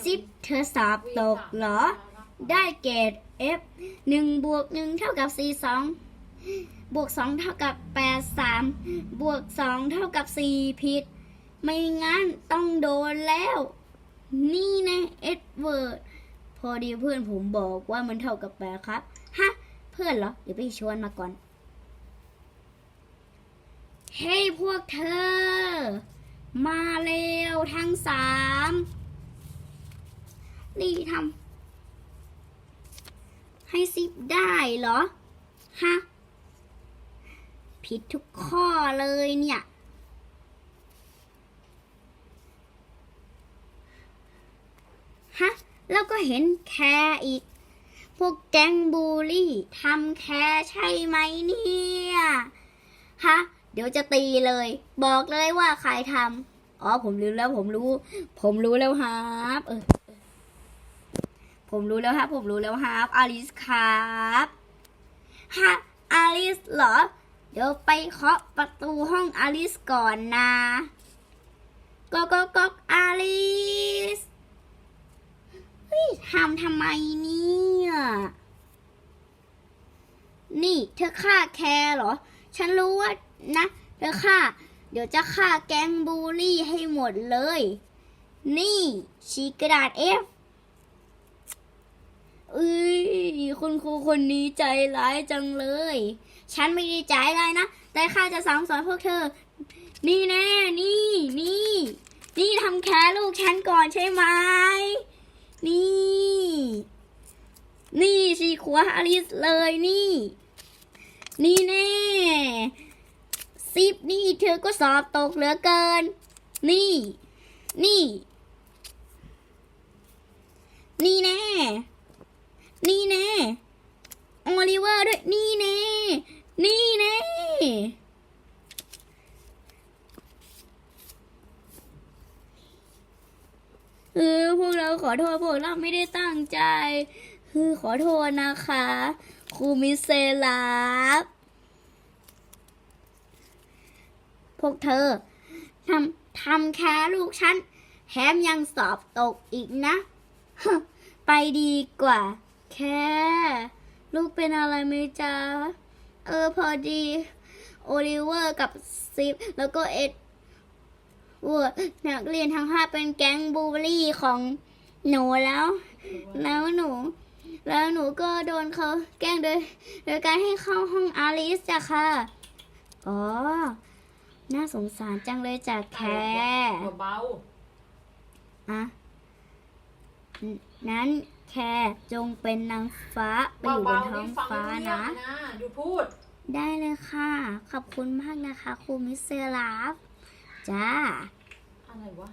ซิปเธอสอบตกเหรอ ได้เกรด F 1บวก1เท่ากับ 4 2 บวก 2 เท่ากับ 8 3 บวก 2 เท่ากับ 4 ผิด ไม่งั้นต้องโดนแล้ว นี่นะเอ็ดเวิร์ด พอดีเพื่อนผมบอกว่ามันเท่ากับ 8 ครับ ฮะ เพื่อนเหรอ เดี๋ยวไปชวนมาก่อน เฮ้ยพวกเธอ มาเร็วทั้งสาม นี่ทำให้ซิปได้เหรอ ฮะ ผิดทุกข้อเลยเนี่ย ฮะ แล้วก็เห็นแคร์อีก พวกแก๊งบูลลี่ทำแคร์ใช่ไหมเนี่ย ฮะ เดี๋ยวจะตีเลย บอกเลยว่าใครทำอ๋อ ผมรู้แล้วผมรู้ ผมรู้แล้วครับ เออ ผมรู้แล้วครับ ผมรู้แล้วครับอลิสครับฮะอลิสเหรอ เดี๋ยวไปเคาะประตูห้องอลิสก่อนนะก็ก็ก็อลิสเฮ้ยทำทำไมเนี่ย นี่เธอฆ่าแคร์เหรอ ฉันรู้ว่านะ เธอฆ่า เดี๋ยวจะฆ่าแก๊งบูลลี่ให้หมดเลย นี่ชีกระดาษ F เอ้ยคุณครูคนนี้ใจร้ายจังเลย ฉันไม่ได้ใจอะไรนะ แต่ข้าจะสั่งสอนพวกเธอ นี่แน่นี่นี่ นี่ทำแค่ลูกฉันก่อนใช่ไหมนี่ นี่สิขวาอลิสเลยนี่ นี่แน่ซิปนี่เธอก็สอบตกเหลือเกิน นี่ นี่ นี่แน่ นี่แน่โอลิเวอร์ด้วย นี่แน่ นี่แน่เออพวกเราขอโทษพวกเราไม่ได้ตั้งใจ คือขอโทษนะคะครูมิเซลาฟพวกเธอทำทำแค่ลูกฉันแถมยังสอบตกอีกนะ ไปดีกว่า แค่ ลูกเป็นอะไรไหมจ๊ะ เออพอดี โอลิเวอร์กับซิปแล้วก็เอ็ดเวิร์ดนักเรียนทั้งห้าเป็นแก๊งบูลลี่ของหนูแล้ว แล้วหนู แล้วหนูก็โดนเขาแกล้งโดย โดยการให้เข้าห้องอาริสจ้ะค่ะ อ๋อ น่าสงสารจังเลยจ้ะแคร์เบาอะ นั้นแค่จงเป็นนางฟ้าไปอยู่บนเบาๆท้องนี่ฟังฟ้าไม่รู้เรื่อนะงนะ ดูพูด ได้เลยค่ะ ขอบคุณมากนะคะครูมิสเซอร์ลาฟจ้า อะไรวะ